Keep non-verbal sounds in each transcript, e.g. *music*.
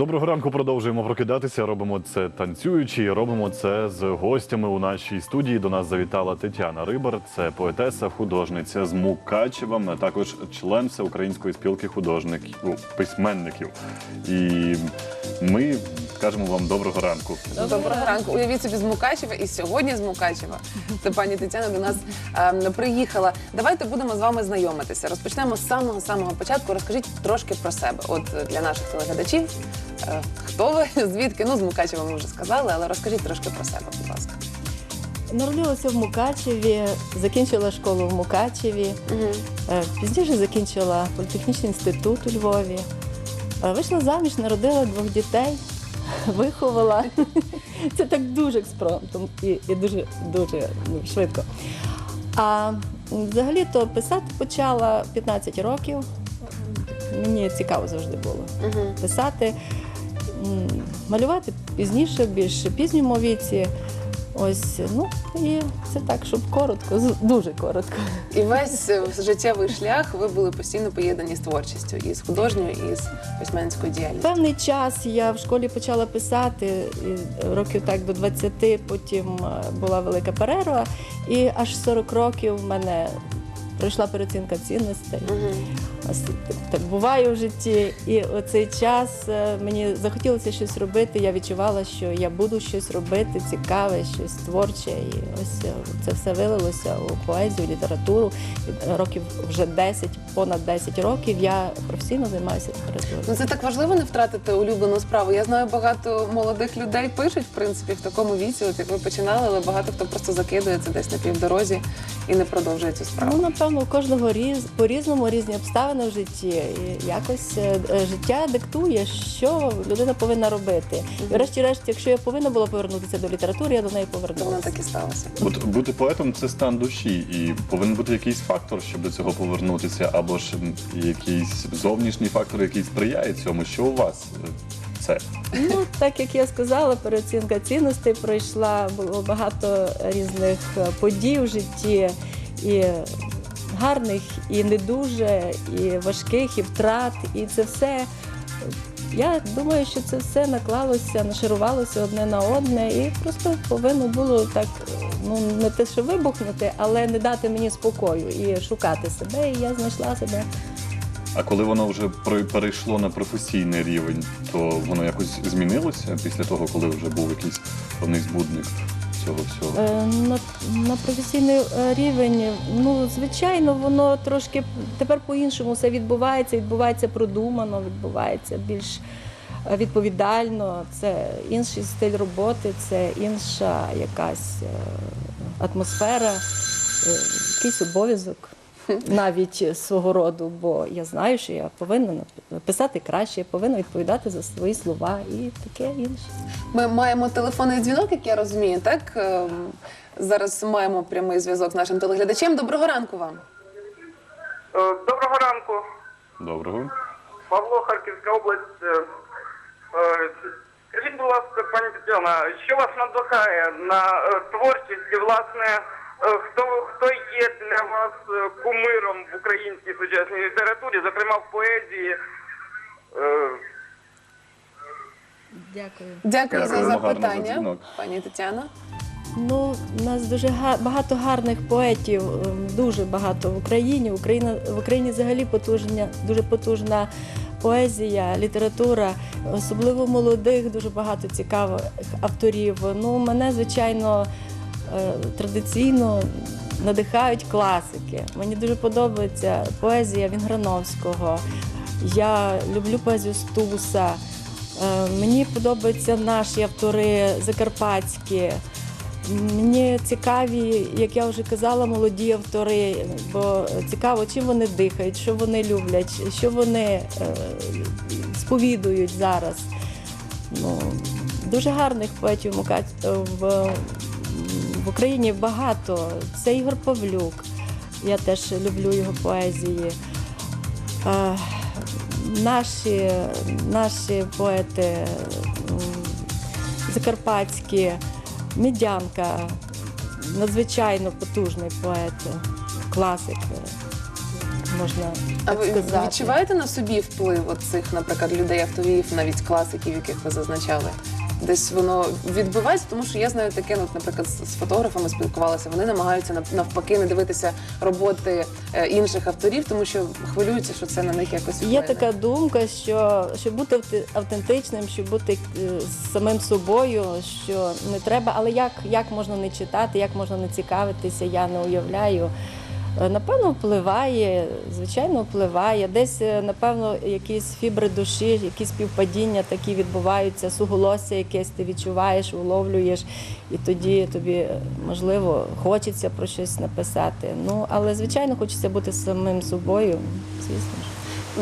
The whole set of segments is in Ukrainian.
Доброго ранку. Продовжуємо прокидатися. Робимо це танцюючи. Робимо це з гостями у нашій студії. До нас завітала Тетяна Рибар. Це поетеса, художниця з Мукачева, а також член Всеукраїнської спілки художників письменників. І ми кажемо вам доброго ранку. Доброго ранку. Уявіть собі з Мукачева і сьогодні з Мукачева. Це пані Тетяна до нас ем, приїхала. Давайте будемо з вами знайомитися. Розпочнемо з самого самого початку. Розкажіть трошки про себе. От е, для наших телеглядачів. Е, хто ви? *laughs* Звідки? Ну, з Мукачева ми вже сказали, але розкажіть трошки про себе, будь ласка. Народилася в Мукачеві, закінчила школу в Мукачеві, Угу. пізніше закінчила політехнічний інститут у Львові. Е, Вийшла заміж, народила двох дітей, *laughs* виховала. *laughs* Це так дуже експромтом і, і дуже, дуже ну, швидко. А взагалі-то писати почала 15 років. Мені цікаво завжди було Угу. писати, малювати пізніше, більш пізньому віці. Ось, ну і це так, щоб коротко, дуже коротко. І весь е, життєвий шлях ви були постійно поєднані з творчістю, і з художньою, і з письменницькою діяльністю. Певний час я в школі почала писати і років так до 20, потім е, була велика перерва, і аж 40 років в мене пройшла переоцінка цінностей. Угу. Так, буває в житті. І оцей час е, мені захотілося щось робити. Я відчувала, що я буду щось робити цікаве, щось творче. І ось е, це все вилилося у поезію, літературу. Років вже 10, понад 10 років я професійно займаюся літературою. Ну це так важливо не втратити улюблену справу. Я знаю, багато молодих людей пишуть, в принципі, в такому віці, от як ви починали, але багато хто просто закидується десь на півдорозі і не продовжує цю справу. Ну, напевно, у кожного різ, по-різному різні обставини в житті. І якось е, е, життя диктує, що людина повинна робити. І врешті-решт, якщо я повинна була повернутися до літератури, я до неї То воно повернулася. так і сталося. От бути поетом це стан душі, і повинен бути якийсь фактор, щоб до цього повернутися, або ж якийсь зовнішній фактор, який сприяє цьому. Що у вас е, це? Ну, так як я сказала, переоцінка цінностей пройшла, було багато різних подій в житті, і гарних, і не дуже, і важких, і втрат. І це все. Я думаю, що це все наклалося, нашарувалося одне на одне, і просто повинно було так, ну не те, що вибухнути, але не дати мені спокою і шукати себе. І я знайшла себе. А коли воно вже перейшло на професійний рівень, то воно якось змінилося після того, коли вже був якийсь певний збудник цього всього. Е, На, на професійний е, рівень, ну звичайно, воно трошки тепер по-іншому все відбувається. Відбувається продумано, відбувається більш е, відповідально. Це інший стиль роботи, це інша якась атмосфера, якийсь обов'язок. *laughs* Навіть свого роду, бо я знаю, що я повинна писати краще, я повинна відповідати за свої слова і таке інше. Ми маємо телефонний дзвінок, як я розумію, так? Ем, Зараз маємо прямий зв'язок з нашим телеглядачем. Доброго ранку вам. Е, Доброго ранку, Доброго. Павло, Харківська область. Е, е, Скажіть, будь ласка, пані Тетяна, що вас надихає на творчість і, власне, хто, хто є для вас е, кумиром в українській сучасній літературі, зокрема в поезії? Е, Дякую. Дякую за запитання, пані Тетяна. Ну, у нас дуже га- багато гарних поетів, дуже багато в Україні. Україна в Україні взагалі потужна, дуже потужна поезія, література, особливо молодих, дуже багато цікавих авторів. Ну, мене, звичайно, е, традиційно надихають класики. Мені дуже подобається поезія Вінграновського. Я люблю поезію Стуса. Е, Мені подобаються наші автори закарпатські. Мені цікаві, як я вже казала, молоді автори, бо цікаво, чим вони дихають, що вони люблять, що вони е, сповідують зараз. Ну, дуже гарних поетів в, в Україні багато. Це Ігор Павлюк. Я теж люблю його поезії. Е, наші, наші поети закарпатські, Медянка, надзвичайно потужний поет, класик. можна А так ви відчуваєте на собі вплив цих, наприклад, людей авторів, навіть класиків, яких ви зазначали? Десь воно відбувається, тому що я знаю таке, ну, наприклад, з з фотографами спілкувалася. Вони намагаються нав- навпаки не дивитися роботи е, інших авторів, тому що хвилюються, що це на них якось вплине. Є така думка, що щоб бути авте- автентичним, щоб бути е, самим собою, що не треба, але як, як можна не читати, як можна не цікавитися, я не уявляю. Е, Напевно, впливає, звичайно, впливає. Десь, е, напевно, якісь фібри душі, якісь співпадіння такі відбуваються, суголосся якесь ти відчуваєш, уловлюєш, і тоді тобі, е, можливо, хочеться про щось написати. Ну, але, звичайно, хочеться бути самим собою, звісно ж.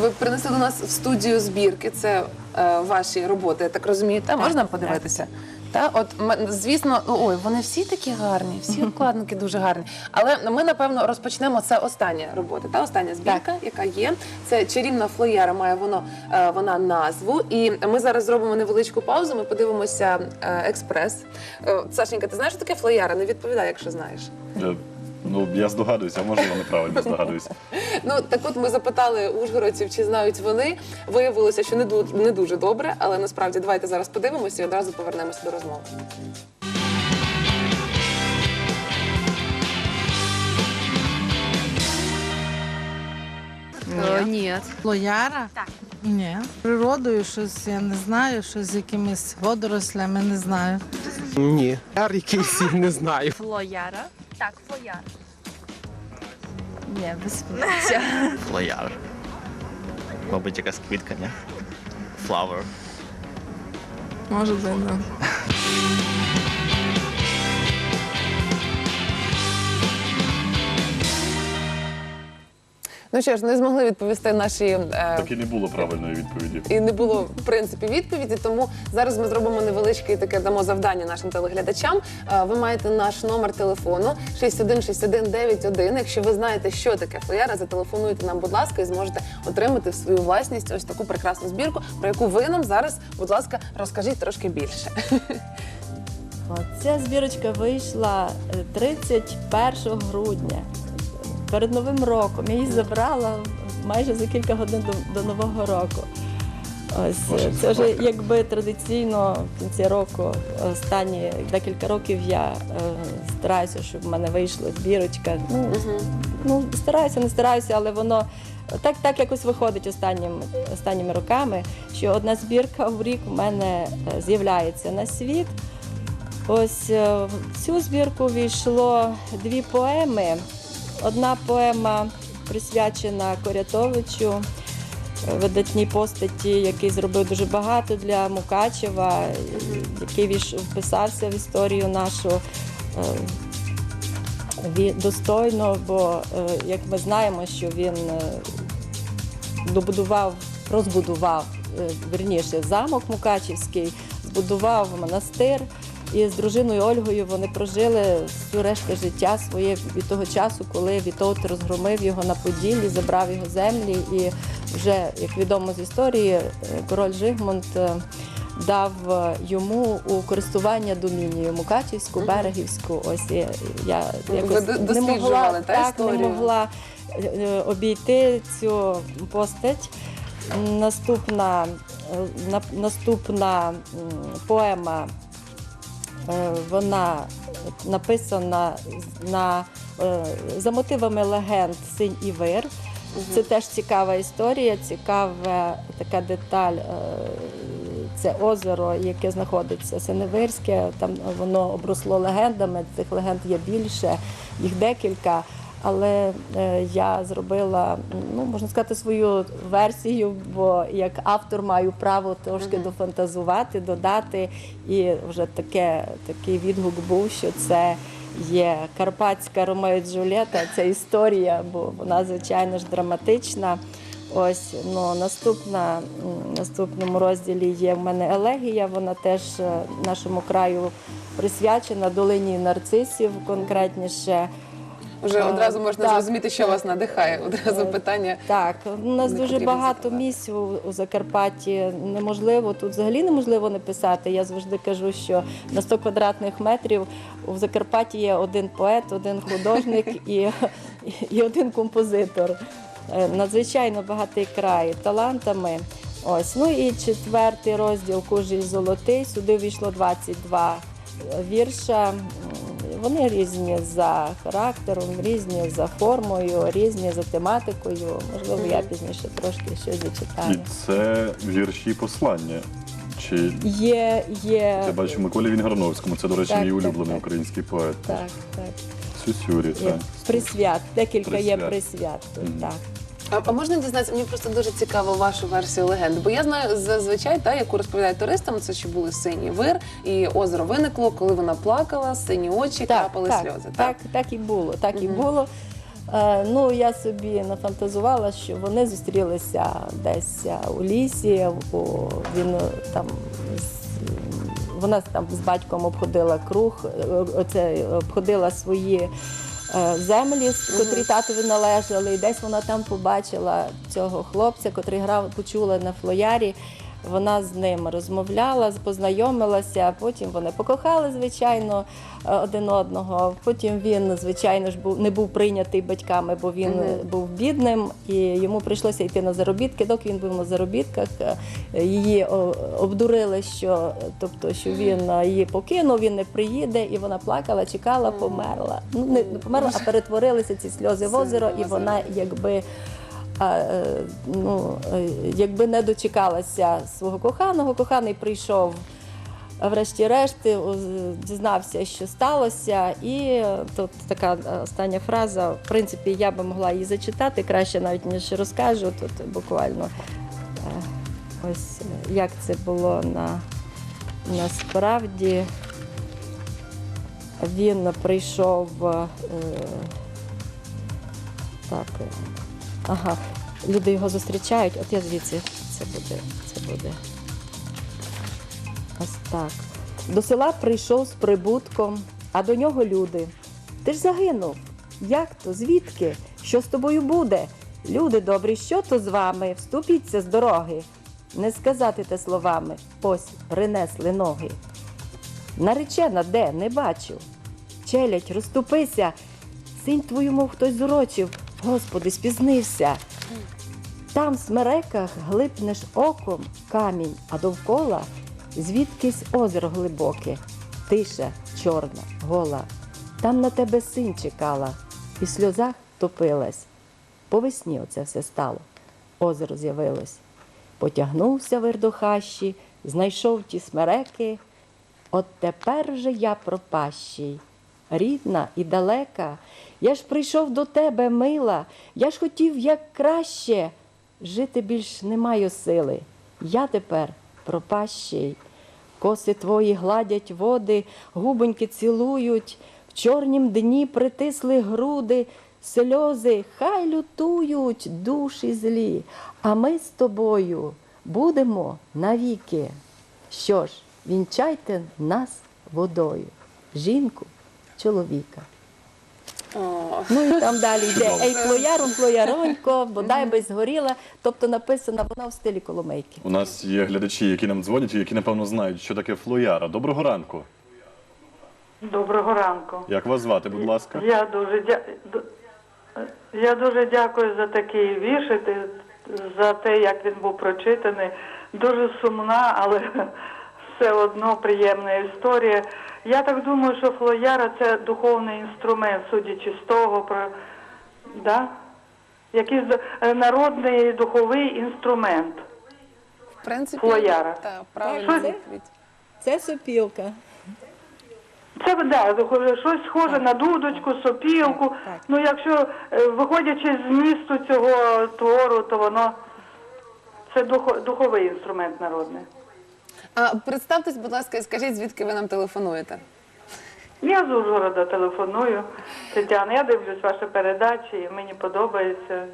Ви принесли до нас в студію збірки. Це е, ваші роботи, я так розумію. Та можна так. Та, от м- звісно, ну, ой, вони всі такі гарні, всі обкладинки дуже гарні. Але ми напевно розпочнемо. Це остання робота. Та остання збірка, яка є. Це чарівна флеєра. Має воно е, вона назву. І ми зараз зробимо невеличку паузу. Ми подивимося е, експрес. Е, Сашенька, ти знаєш, що таке флеєра? Не відповідай, якщо знаєш. Е, Ну, я здогадуюся, може, я неправильно здогадуюся. *laughs* Ну так от ми запитали ужгородців, чи знають вони. Виявилося, що не ду- не дуже добре, але насправді давайте зараз подивимося і одразу повернемося до розмови. Е, Ні. Лояра? Так. Ні. Природою щось я не знаю, щось з якимись водорослями не знаю. Ні. Яр якийсь не знаю. Флояра? Так, флояр. Ні, без поняття. *laughs* Флояр. Мабуть, якась квітка, ні? Флауер. Може бути. *laughs* ну. Ну що ж, не змогли відповісти наші е, Так і не було правильної відповіді. і не було в принципі відповіді. Тому зараз ми зробимо невеличке таке дамо завдання нашим телеглядачам. Е, Ви маєте наш номер телефону 616191. Якщо ви знаєте, що таке флояра, зателефонуйте нам, будь ласка, і зможете отримати в свою власність ось таку прекрасну збірку, про яку ви нам зараз, будь ласка, розкажіть трошки більше. От, Ця збірочка вийшла е, 31 грудня перед Новим роком. Я її забрала майже за кілька годин до, до Нового року. Ось Боже, це вже якби традиційно в кінці року, останні декілька років я е, стараюся, щоб в мене вийшла збірочка. Ну, ну стараюся, не стараюся, але воно так, так якось виходить останнім, останніми роками, що одна збірка в рік у мене е, з'являється на світ. Ось е, в цю збірку війшло дві поеми. Одна поема присвячена Корятовичу, е, видатній постаті, який зробив дуже багато для Мукачева, який вписався в історію нашу е, достойно, бо е, як ми знаємо, що він добудував, розбудував верніше замок Мукачівський, збудував монастир. І з дружиною Ольгою вони прожили всю решту життя своє від того часу, коли Вітовт розгромив його на Поділлі, забрав його землі. І вже, як відомо з історії, е, король Жигмунд е, дав е, йому у користування домінію Мукачівську, Берегівську. Ось я якось не могла, та, так, не могла обійти цю постать. Наступна, на- наступна поема вона написана на, е, за мотивами легенд Синь і Вир. Це теж цікава історія, цікава така деталь. е, Це озеро, яке знаходиться Синевирське. Там воно обросло легендами. Цих легенд є більше, їх декілька. Але е, я зробила, ну можна сказати, свою версію, бо як автор маю право трошки дофантазувати, додати. І вже таке, такий відгук був, що це є Карпатська Ромео і Джульєта, ця історія, бо вона, звичайно ж, драматична. Ось ну, наступна, наступному розділі є в мене елегія. Вона теж е, нашому краю присвячена долині нарцисів, конкретніше. Вже Е, одразу можна так. зрозуміти, що вас надихає. Одразу питання. Так, у нас дуже багато місць у, у Закарпатті. Неможливо тут взагалі неможливо не писати. Я завжди кажу, що на 100 квадратних метрів у Закарпатті є один поет, один художник *laughs* і, і один композитор. Е, Надзвичайно багатий край талантами. Ось. Ну і четвертий розділ Кужіль золотий. Сюди війшло 22 вірша. Вони різні за характером, різні за формою, різні за тематикою. Можливо, я пізніше трошки щось І це вірші послання. Чи Є, є. я бачу Миколі Вінграновському, це, до речі, Так, мій улюблений так. український поет. Так, так. Сюсюрі, так. присвят. Декілька є Присвят. присвят. тут, Так. А, а можна дізнатися, мені просто дуже цікаво вашу версію легенди. Бо я знаю зазвичай, та, яку розповідають туристам, це що були сині вир, і озеро виникло, коли вона плакала, сині очі, капали так, сльози. Так, так і було. Так і було. Е, ну, я собі нафантазувала, що вони зустрілися десь е, у лісі. У, він е, там вона там з батьком обходила круг, е, оце, обходила свої землі, котрі татові належали. І десь вона там побачила цього хлопця, котрий грав, почула на флоярі. Вона з ним розмовляла, познайомилася, потім вони покохали, звичайно, е, один одного. Потім він, звичайно ж, був не був прийнятий батьками, бо він був бідним, і йому прийшлося йти на заробітки. Доки він був на заробітках, е, її обдурили, що тобто, що він е, її покинув, він не приїде, і вона плакала, чекала, померла. Ну не померла, а перетворилися ці сльози в озеро, і вона якби. Е, ну, е, якби не дочекалася свого коханого, коханий прийшов врешті-решт, дізнався, що сталося, і тут така е, остання фраза. В принципі, я би могла її зачитати краще, навіть ніж розкажу. Тут буквально ось як це було на насправді. Він прийшов. так. Ага, люди його зустрічають. От я звідси це буде. Це буде. Ось так. До села прийшов з прибутком, а до нього люди. Ти ж загинув. Як то? Звідки? Що з тобою буде? Люди добрі, що то з вами? Вступіться з дороги. Не сказати те словами. Ось принесли ноги. Наречена де? Не бачу. Челядь, розступися. Синь твою, мов хтось зурочив. Господи, спізнився. Там в смереках глипнеш оком камінь, а довкола звідкись озеро глибоке, тиша чорна, гола. Там на тебе син чекала, і в сльозах топилась. По весні оце все стало, озеро з'явилось. Потягнувся вир до хащі, знайшов ті смереки. От тепер же я пропащий, рідна і далека. Я ж прийшов до тебе, мила, я ж хотів як краще. Жити більш не маю сили. Я тепер пропащий. Коси твої гладять води, губоньки цілують, в чорнім дні притисли груди, сльози хай лютують душі злі, а ми з тобою будемо навіки. Що ж, вінчайте нас водою, жінку, чоловіка. О, Ну і там далі йде Ей, флояром, флояронько, бодай би згоріла. Тобто написана вона в стилі Коломейки. У нас є глядачі, які нам дзвонять, і які напевно знають, що таке флояра. Доброго ранку. Доброго ранку. Як вас звати, будь ласка? Я дуже дя... я дуже дякую за такий вірш, за те, як він був прочитаний. Дуже сумна, але все одно приємна історія. Я так думаю, що флояра це духовний інструмент, судячи з того, про да? якийсь е, народний духовий інструмент. в принципі, Флояра. Так, правильно Так. Це сопілка. Це да, щось схоже на дудочку, сопілку. так. Ну, якщо е, виходячи з місту цього твору, то воно це духо- духовий інструмент народний. А представтесь, будь ласка, і скажіть, звідки ви нам телефонуєте? Я з Ужгорода телефоную. Тетяна, я дивлюсь ваші передачі, і мені подобається.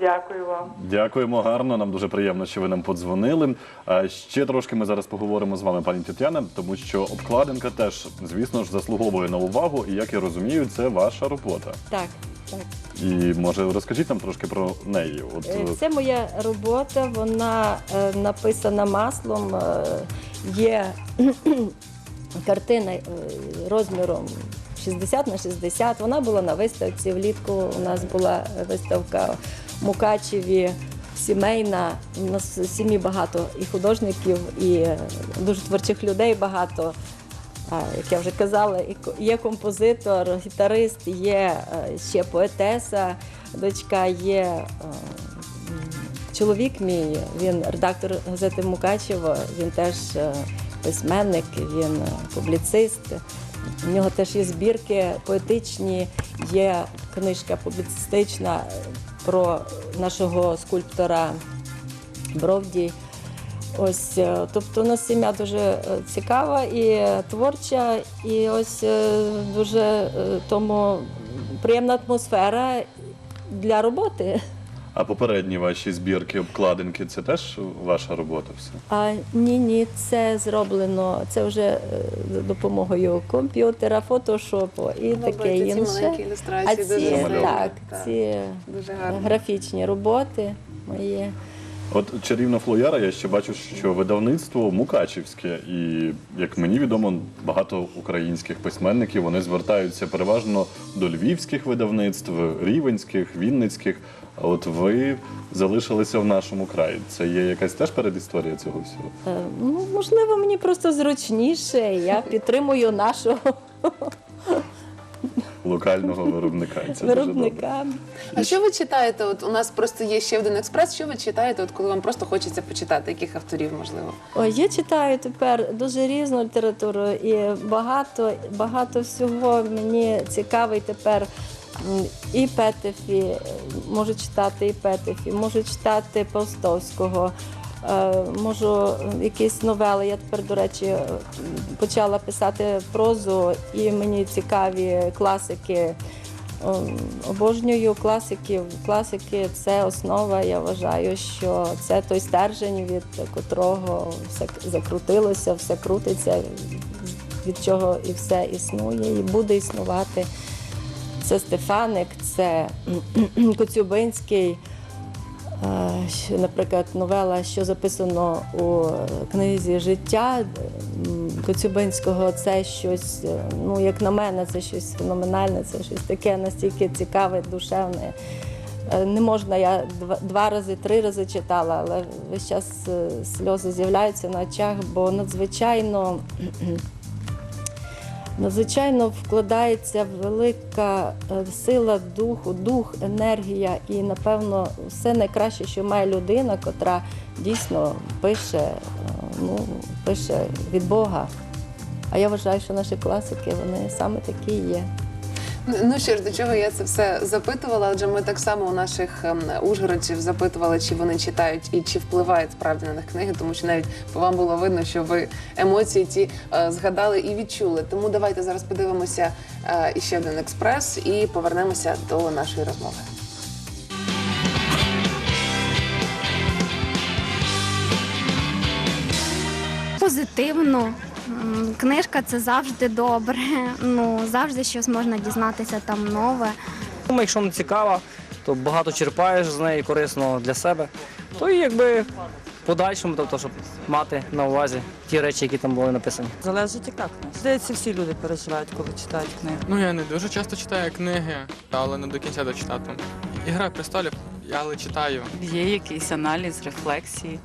Дякую вам. Дякуємо гарно. Нам дуже приємно, що ви нам подзвонили. А ще трошки ми зараз поговоримо з вами, пані Тетяна, тому що обкладинка теж, звісно ж, заслуговує на увагу. І як я розумію, це ваша робота. Так, так. І може розкажіть нам трошки про неї. От Е, е, Це моя робота, вона е, написана маслом. е, Є *clears throat* картина е, розміром 60 на 60. Вона була на виставці влітку. У нас була виставка в Мукачеві сімейна. У нас в сім'ї багато і художників, і дуже творчих людей багато. Як я вже казала, є композитор, гітарист, є е, ще поетеса, дочка є е, чоловік мій, він редактор газети Мукачево, він теж е, письменник, він публіцист. У нього теж є збірки поетичні, є книжка публіцистична про нашого скульптора Бровді. Ось, е, тобто у нас сім'я дуже е, цікава і творча, і ось е, дуже тому приємна атмосфера для роботи. А попередні ваші збірки, обкладинки це теж ваша робота все? А ні, ні, це зроблено. Це вже за допомогою комп'ютера, фотошопу і таке Робите ці інше. маленькі А ілюстрації, ці дуже Замальовки. так, Так. ці Дуже графічні роботи мої. От чарівна флояра, я ще бачу, що видавництво мукачівське, і як мені відомо, багато українських письменників вони звертаються переважно до львівських видавництв, рівенських, вінницьких. А от ви залишилися в нашому краї. Це є якась теж передісторія цього всього. Е, Ну, можливо, мені просто зручніше. Я підтримую нашого Локального *laughs* виробника. Це дуже добре. виробника. А що ви читаєте? От у нас просто є ще один експрес. Що ви читаєте, от коли вам просто хочеться почитати, яких авторів можливо? Ой, я читаю тепер дуже різну літературу і багато, багато всього мені цікавий тепер. м, І Петефі, можу читати і Петефі, можу читати Павстовського, е, можу е, якісь новели. Я тепер, до речі, е, почала писати прозу, і мені цікаві класики. Обожнюю класиків. Класики це основа. Я вважаю, що це той стержень, від котрого все закрутилося, все крутиться, від чого і все існує, і буде існувати. Це Стефаник, це *clears throat* Коцюбинський. Наприклад, новела, що записано у книзі життя Коцюбинського, це щось, е, ну як на мене, це щось феноменальне, це щось таке настільки цікаве, душевне. Е, Не можна, я два рази, три рази читала, але весь час е, сльози з'являються на очах, бо надзвичайно Надзвичайно вкладається велика е, сила духу, дух, енергія і, напевно, все найкраще, що має людина, котра дійсно пише, е, ну, пише від Бога. А я вважаю, що наші класики вони саме такі є. Ну що ж, до чого я це все запитувала? Адже ми так само у наших ем, ужгородців запитували, чи вони читають і чи впливають справді на них книги, тому що навіть по вам було видно, що ви емоції ті е, згадали і відчули. Тому давайте зараз подивимося е, іще один експрес і повернемося до нашої розмови. Позитивно. Книжка це завжди добре. *laughs* Ну завжди щось можна дізнатися там нове. Думаю, якщо не цікава, то багато черпаєш з неї корисно для себе. То і якби в подальшому, тобто, щоб мати на увазі ті речі, які там були написані. Залежить яка книга. Здається, всі люди переживають, коли читають книги. Ну я не дуже часто читаю книги, але не до кінця дочитати. Ігра престолів, я але читаю. Є якийсь аналіз, рефлексії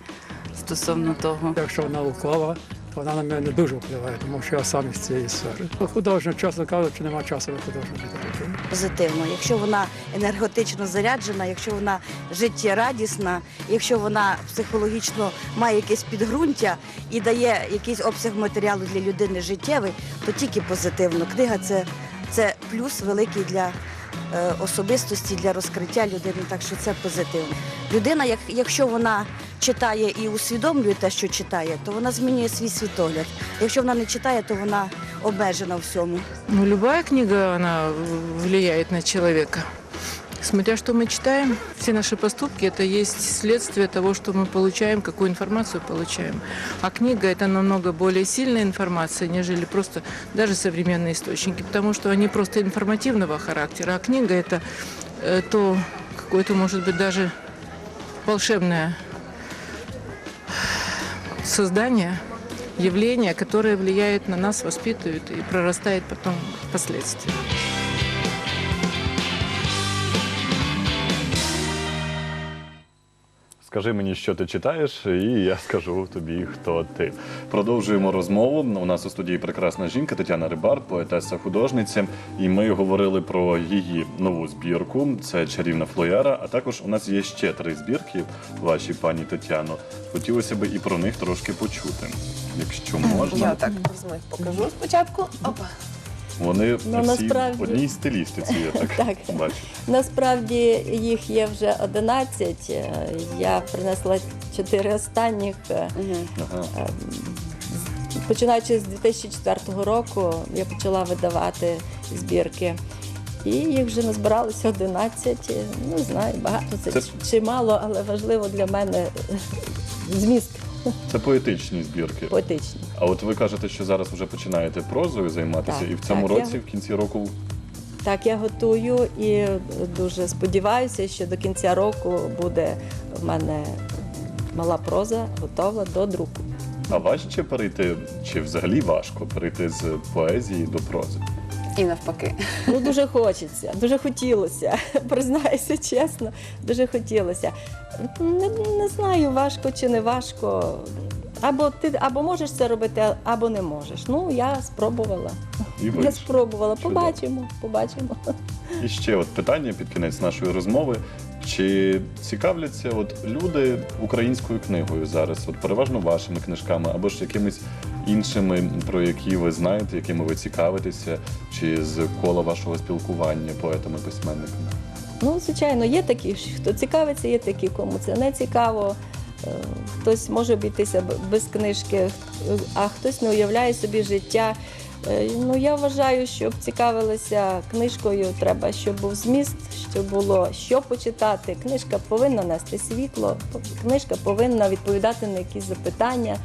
стосовно того. Якщо наукова, вона на мене дуже впливає, тому що я сам із цієї сфери. Художньо, чесно кажучи, немає часу на художню літературу. позитивно. Якщо вона енергетично заряджена, якщо вона життєрадісна, якщо вона психологічно має якесь підґрунтя і дає якийсь обсяг матеріалу для людини життєвий, то тільки позитивно. Книга це, це плюс великий для е, особистості, для розкриття людини. Так що це позитивно. Людина, як, якщо вона читає і усвідомлює те, що читає, то вона змінює свій світогляд. Якщо вона не читає, то вона обмежена в всьому. Ну, любая книга, она влияет на человека. Смотря что мы читаем, все наши поступки это есть следствие того, что мы получаем, какую информацию получаем. А книга это намного более сильная информация, нежели просто даже современные источники, потому что они просто информативного характера, а книга это э, то какое-то, может быть, даже волшебное создание, явление, которое влияет на нас, воспитывает и прорастает потом впоследствии. Скажи мені, що ти читаєш, і я скажу тобі, хто ти. Продовжуємо розмову. У нас у студії прекрасна жінка Тетяна Рибар, поетеса художниця. І ми говорили про її нову збірку. Це чарівна флояра. А також у нас є ще три збірки, ваші пані Тетяно. Хотілося б і про них трошки почути. Якщо можна, Я так візьму їх покажу спочатку. Опа. Вони Ну, всі насправді- в одній стилістиці, я *laughs* так, Так. бачу. Насправді їх є вже 11. Е, Я принесла чотири останніх. е, Ага. Ем, Починаючи з 2004 року, я почала видавати збірки. І їх вже назбиралося 11. Не знаю, багато це, Це- чи мало, але важливо для мене *laughs* зміст Це поетичні збірки. поетичний. А от ви кажете, що зараз вже починаєте прозою займатися, Так, і в цьому так, році, я- в кінці року, Так, я готую і дуже сподіваюся, що до кінця року буде в мене мала проза готова до друку. а важче перейти, чи взагалі важко перейти з поезії до прози? І навпаки. Ну дуже хочеться, дуже хотілося. *laughs* Признаюся чесно, дуже хотілося. Не, не знаю, важко чи не важко. Або ти або можеш це робити, або не можеш. Ну я спробувала. І Я спробувала. Чудово. Побачимо, побачимо. І ще от питання під кінець нашої розмови. Чи цікавляться от люди українською книгою зараз? От переважно вашими книжками, або ж якимись іншими, про які ви знаєте, якими ви цікавитеся, чи з кола вашого спілкування поетами, письменниками? Ну, звичайно, є такі, хто цікавиться, є такі, кому це не цікаво. Е, Хтось може обійтися без книжки, а хтось не уявляє собі життя. Е, Ну, я вважаю, щоб цікавилися книжкою, треба, щоб був зміст, щоб було що почитати. Книжка повинна нести світло, книжка повинна відповідати на якісь запитання,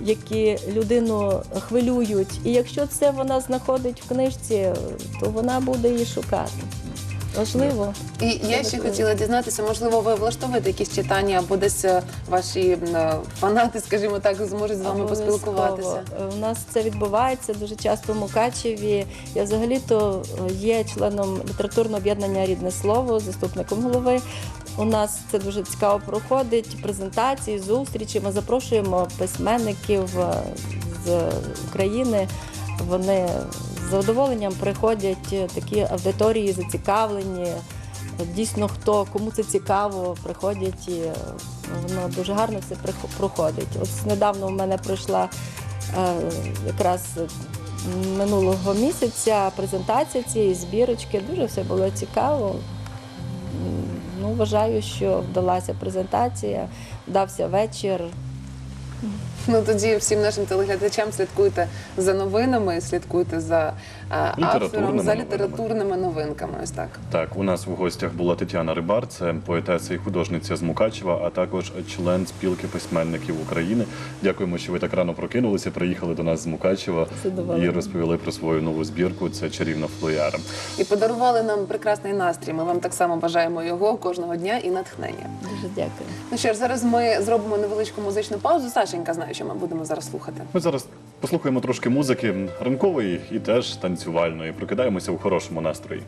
які людину хвилюють. І якщо це вона знаходить в книжці, то вона буде її шукати. Важливо. І я ще хотіла дізнатися, можливо, ви влаштовуєте якісь читання або десь е, ваші е, фанати, *laughs* скажімо так, зможуть з вами Обов'язково. поспілкуватися. Е, У нас це відбувається дуже часто в Мукачеві. Я взагалі-то є членом літературного об'єднання Рідне слово, заступником голови. У нас це дуже цікаво проходить. Презентації, зустрічі. Ми запрошуємо письменників з України. Вони задоволенням приходять е, такі аудиторії зацікавлені. Дійсно, хто кому це цікаво, приходять і е, воно дуже гарно все проходить. Ось недавно в мене пройшла е, якраз минулого місяця презентація цієї збірочки. Дуже все було цікаво. Ну, вважаю, що вдалася презентація, вдався вечір. Ну тоді всім нашим телеглядачам слідкуйте за новинами, слідкуйте за е, автором, за літературними новинками. Ось так. Так, у нас в гостях була Тетяна Рибар, це поетеса і художниця з Мукачева, а також член спілки письменників України. Дякуємо, що ви так рано прокинулися, приїхали до нас з Мукачева і розповіли про свою нову збірку. Це чарівна флояра. І подарували нам прекрасний настрій. Ми вам так само бажаємо його кожного дня і натхнення. Дуже дякую. Ну що ж, зараз ми зробимо невеличку музичну паузу. Сашенька знає, що ми будемо зараз слухати. Ми зараз послухаємо трошки музики ранкової і теж танцювальної. Прокидаємося у хорошому настрої.